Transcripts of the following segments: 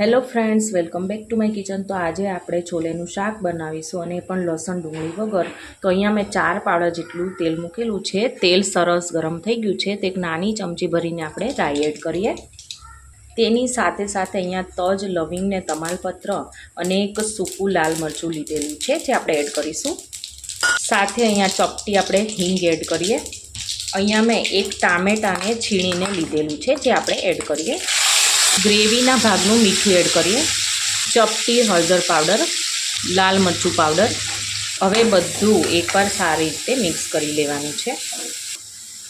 Hello friends welcome back to my kitchen તો આજે આપણે છોલેનું શાક બનાવીશું અને એ પણ લસણ ડુંગળી વગર. તો અહીંયા મેં ચાર પાવડા જેટલું તેલ મૂકેલું છે. તેલ સરસ ગરમ થઈ ગયું છે. તે એક નાની ચમચી ભરીને આપણે રાઈ એડ કરીએ. તેની સાથે સાથે અહીંયા તજ, લવિંગ ને તમાલપત્ર અને એક સૂકું લાલ મરચું લીધેલું છે, જે આપણે એડ કરીશું. સાથે અહીંયા ચપટી આપણે હિંગ એડ કરીએ. અહીંયા મેં એક ટામેટાને છીણીને લીધેલું છે, જે આપણે એડ કરીએ. ગ્રેવીના ભાગનું મીઠું એડ કરીએ. ચપટી હળદર પાવડર, લાલ મરચું પાવડર. હવે બધું એકવાર સારી રીતે મિક્સ કરી લેવાનું છે.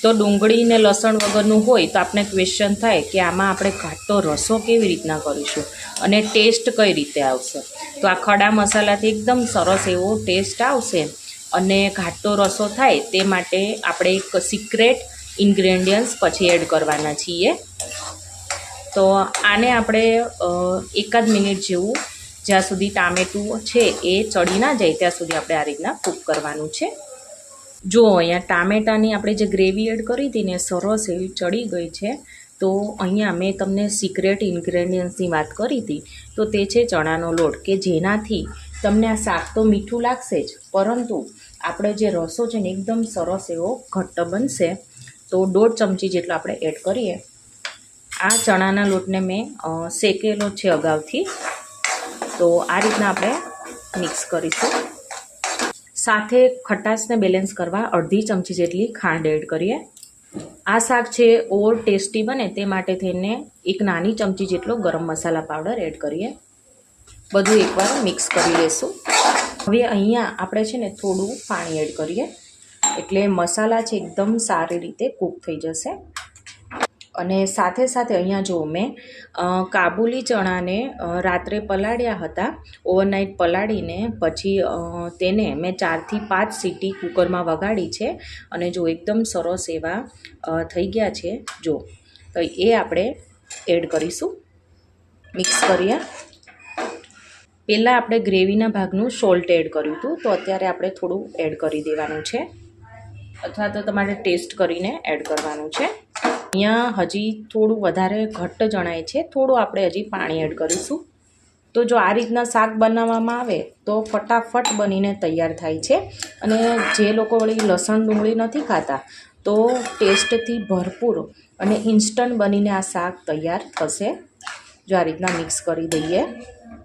તો ડુંગળી ને લસણ વગરનું હોય તો આપણે ક્વેશ્ચન થાય કે આમાં આપણે ઘાટો રસો કેવી રીતના કરીશું અને ટેસ્ટ કઈ રીતે આવશે. તો આ ખડા મસાલાથી એકદમ સરસ એવો ટેસ્ટ આવશે અને ઘાટો રસો થાય તે માટે આપણે એક સિક્રેટ ઇન્ગ્રેડિયન્ટ્સ પછી એડ કરવાના છીએ. તો આને આપણે એકાદ મિનિટ જેવું જ્યાં સુધી ટામેટું છે એ ચડી ના જાય, ત્યાં સુધી આપણે આ રીતના કૂક કરવાનું છે. જો અહીંયા ટામેટાની આપણે જે ગ્રેવી એડ કરી હતી ને, સરસ એવી ચડી ગઈ છે, તો અહીંયા મેં તમને સિક્રેટ ઇન્ગ્રેડિયન્ટ્સની વાત કરી હતી, તો તે છે ચણાનો લોટ, કે જેનાથી તમને આ શાક તો મીઠું લાગશે જ, પરંતુ આપણે જે રસો છે ને, એકદમ સરસ એવો ઘટ્ટ બનશે. તો દોઢ ચમચી જેટલો આપણે એડ કરીએ. આ ચણાના લોટને મેં શેકેલો છે અગાઉથી. તો આ રીતના આપણે મિક્સ કરીશું. સાથે ખટાશને બેલેન્સ કરવા અડધી ચમચી જેટલી ખાંડ એડ કરીએ. આ શાક છે ઓવર ટેસ્ટી બને તે માટે થઈને એક નાની ચમચી જેટલો ગરમ મસાલા પાવડર એડ કરીએ. બધું એકવાર મિક્સ કરી લઈશું હવે અહીંયા આપણે છે ને થોડું પાણી એડ કરીએ. એટલે મસાલા છે એકદમ સારી રીતે કૂક થઈ જશે. અને સાથે સાથે અહીંયા જો મેં કાબુલી ચણાને રાત્રે પલાળ્યા હતા. ઓવરનાઇટ પલાળીને પછી તેને મેં ચારથી પાંચ સીટી કુકરમાં વગાડી છે અને જો એકદમ સરસ એવા થઈ ગયા છે, જો. તો એ આપણે એડ કરીશું. મિક્સ કરીએ. પહેલાં આપણે ગ્રેવીના ભાગનું સોલ્ટ એડ કર્યું હતું, તો અત્યારે આપણે થોડું એડ કરી દેવાનું છે. અથવા તો તમારે ટેસ્ટ કરીને એડ કરવાનું છે. અહીંયા હજી થોડું વધારે ઘટ્ટ જણાય છે. થોડું આપણે હજી પાણી એડ કરીશું. તો જો આ રીતના શાક બનાવવામાં આવે, તો ફટાફટ બનીને તૈયાર થાય છે. અને જે લોકો વળી લસણ ડુંગળી નથી ખાતા, તો ટેસ્ટથી ભરપૂર અને ઇન્સ્ટન્ટ બનીને આ શાક તૈયાર થશે. જો આ રીતના મિક્સ કરી દઈએ.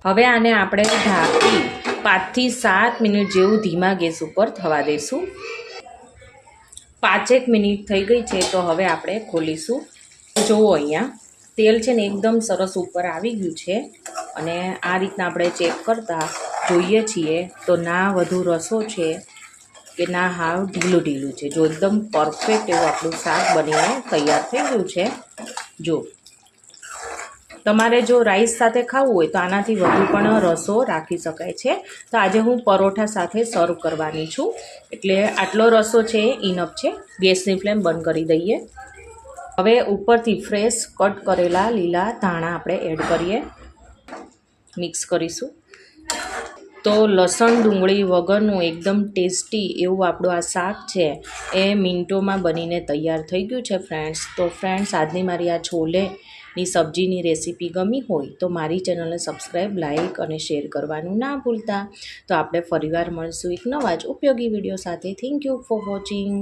હવે આને આપણે ઢાંકી પાંચથી સાત મિનિટ જેવું ધીમા ગેસ ઉપર થવા દઈશું પાંચેક મિનિટ થઈ ગઈ છે તો હવે આપણે ખોલીશું. જુઓ અહીંયા, તેલ છે ને એકદમ સરસ ઉપર આવી ગયું છે અને આ રીતના આપણે ચેક કરતાં જોઈએ છીએ તો ના વધુ રસો છે કે ના હાવ ઢીલું ઢીલું છે. જો એકદમ પરફેક્ટ એવું આપણું શાક બનીને તૈયાર થઈ ગયું છે. જો તમારે જો રાઈસ સાથે ખાવું હોય તો આનાથી વધુ પણ રસો રાખી શકાય છે. તો આજે હું પરોઠા સાથે સર્વ કરવાની છું. એટલે આટલો રસો છે ઇનફ છે. ગેસની ફ્લેમ બંધ કરી દઈએ. હવે ઉપરથી ફ્રેશ કટ કરેલા લીલા ધાણા આપણે એડ કરીએ. મિક્સ કરીશું. તો લસણ ડુંગળી વગરનું એકદમ ટેસ્ટી એવું આપણું આ શાક છે, એ મિનિટોમાં બનીને તૈયાર થઈ ગયું છે ફ્રેન્ડ્સ તો ફ્રેન્ડ્સ આજની મારી આ છોલેની સબ્જીની રેસીપી ગમી હોય તો મારી ચેનલને સબસ્ક્રાઈબ લાઇક અને શેર કરવાનું ના ભૂલતા. તો આપણે ફરીવાર મળશું એક નવા જ ઉપયોગી વીડિયો સાથે. Thank you for watching